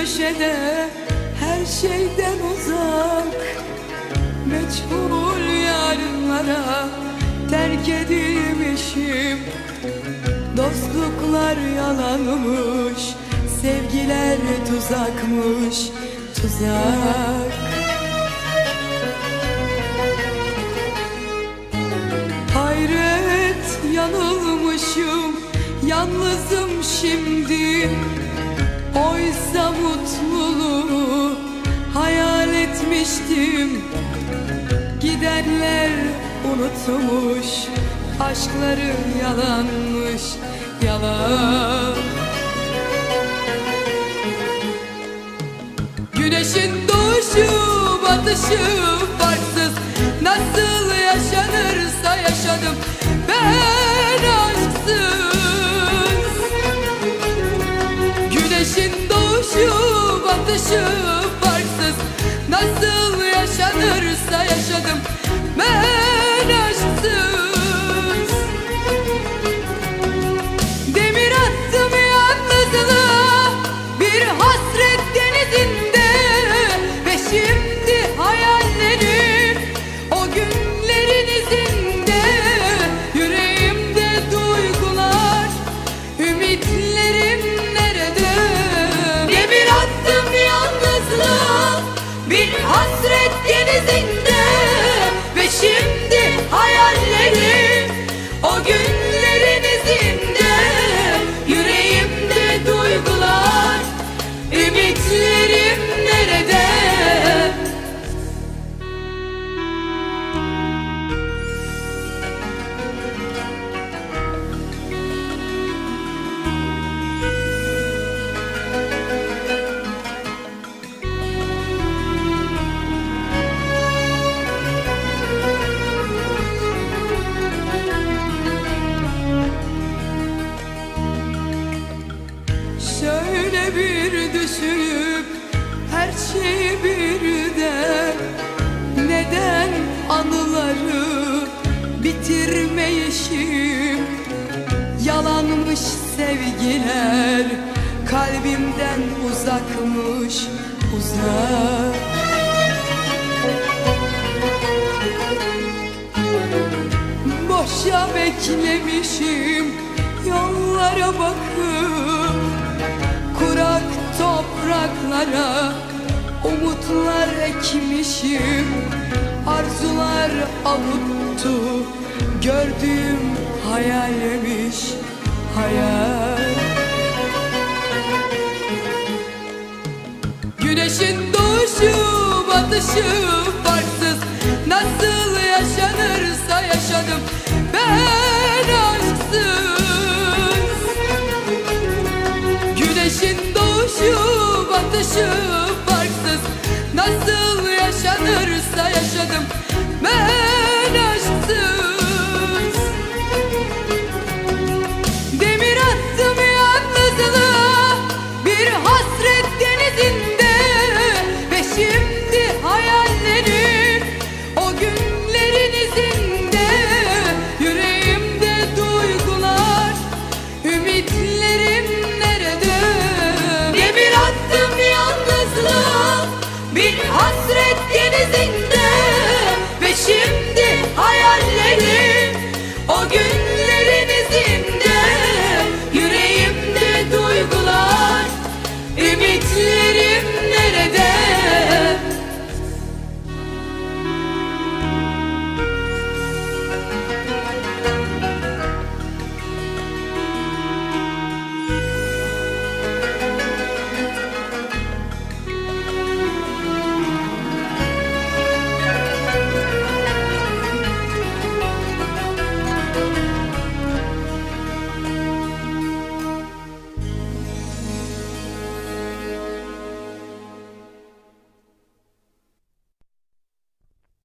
köşede her şeyden uzak. Meçhul yarınlara terk edilmişim. Dostluklar yalanmış Sevgiler tuzakmış Tuzak. Hayret yanılmışım Yalnızım şimdi Oysa mutluluğu hayal etmiştim. Gidenler unutmuş Aşkları yalanmış Yalan. Güneşin doğuşu batışı farksız Nasıl yaşanırsa yaşadım. Ben aşksız Güneşin doğuşu batışı farksız. Nasıl yaşanırsa yaşadım. Ben aşksız hayallerim o günlerin bir düşünüp her şeyi birden Neden anıları bitirmeyişim? Yalanmış sevgiler kalbimden uzakmış uzak. Boşa beklemişim yollara bakıp topraklara umutlar ekmişim Arzular avuttu gördüğüm hayalmiş hayal. Güneşin doğuşu batışı farksız Nasıl yaşanırsa yaşadım ben aşksız